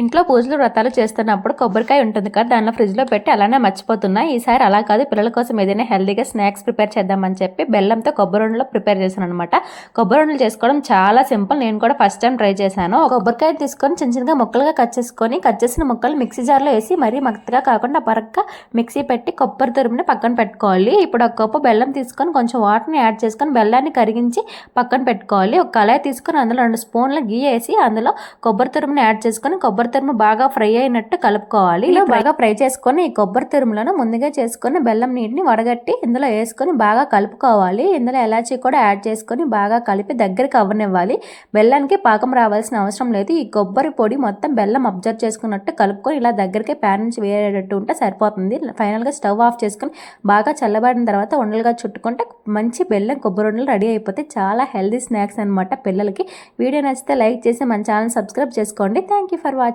ఇంట్లో పూజలు వ్రతాలు చేస్తున్నప్పుడు కొబ్బరికాయ ఉంటుంది కదా దానిలో ఫ్రిడ్జ్లో పెట్టి అలానే మర్చిపోతున్నా. ఈసారి అలా కాదు పిల్లల కోసం ఏదైనా హెల్తీగా స్నాక్స్ ప్రిపేర్ చేద్దామని చెప్పి బెల్లంతో కొబ్బరి ఉండలు ప్రిపేర్ చేశాను అనమాట కొబ్బరి ఉండలు చేసుకోవడం చాలా సింపుల్. నేను కూడా ఫస్ట్ టైం ట్రై చేశాను. ఒక కొబ్బరికాయ తీసుకొని చిన్న చిన్నగా ముక్కలుగా కట్ చేసుకొని కట్ చేసిన ముక్కలు మిక్సీ జార్లో వేసి మరీ మక్కగా కాకుండా పరక్క మిక్సీ పెట్టి కొబ్బరి తురుముని పక్కన పెట్టుకోవాలి. ఇప్పుడు ఒక కప్పు బెల్లం తీసుకొని కొంచెం వాటర్ని యాడ్ చేసుకొని బెల్లాన్ని కరిగించి పక్కన పెట్టుకోవాలి. ఒక కళాయి తీసుకొని అందులో రెండు స్పూన్ల గీ వేసి అందులో కొబ్బరి తురుముని యాడ్ చేసుకొని కొబ్బరి కొబ్బరి తురుము బాగా ఫ్రై అయినట్టు కలుపుకోవాలి. ఇలా బాగా ఫ్రై చేసుకొని ఈ కొబ్బరి తురుములను ముందుగా చేసుకొని బెల్లం నీటిని వడగట్టి ఇందులో వేసుకొని బాగా కలుపుకోవాలి. ఇందులో ఎలాచీ కూడా యాడ్ చేసుకొని బాగా కలిపి దగ్గరికి అవ్వనివ్వాలి. బెల్లానికి పాకం రావాల్సిన అవసరం లేదు. ఈ కొబ్బరి పొడి మొత్తం బెల్లం అబ్జర్వ్ చేసుకున్నట్టు కలుపుకొని ఇలా దగ్గరికి ప్యాన్ నుంచి వేరేటట్టు ఉంటే సరిపోతుంది. ఫైనల్గా స్టవ్ ఆఫ్ చేసుకొని బాగా చల్లబడిన తర్వాత ఉండలుగా చుట్టుకుంటే మంచి బెల్లం కొబ్బరి ఉండలు రెడీ అయిపోతే చాలా హెల్దీ స్నాక్స్ అనమాట పిల్లలకి. వీడియో నచ్చితే లైక్ చేసి మన ఛానల్ సబ్స్క్రైబ్ చేసుకోండి. Thank you for watching